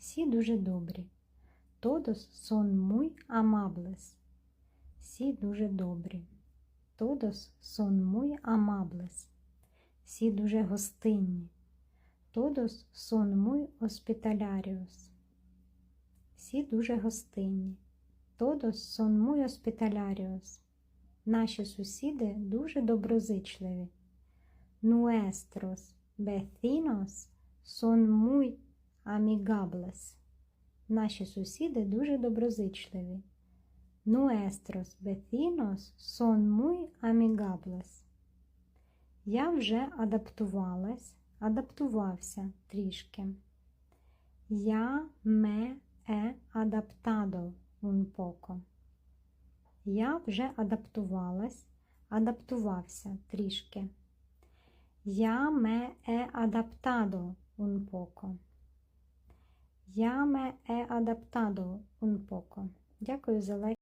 Всі дуже добрі. Todos son muy amables. Всі дуже добрі. Todos son muy amables. Всі дуже гостинні. Todos son muy hospitalarios. Всі дуже гостинні. Todos son muy hospitalarios. Наші сусіди дуже доброзичливі. Nuestros vecinos son muy amigables. Наші сусіди дуже доброзичливі. Nuestros vecinos son muy amigables. Я вже адаптувалась, адаптувався трішки. Я me he adaptado un poco. Я вже адаптувалась, адаптувався трішки. Я me he adaptado un poco. Я me he adaptado un poco. Дякую за лайк.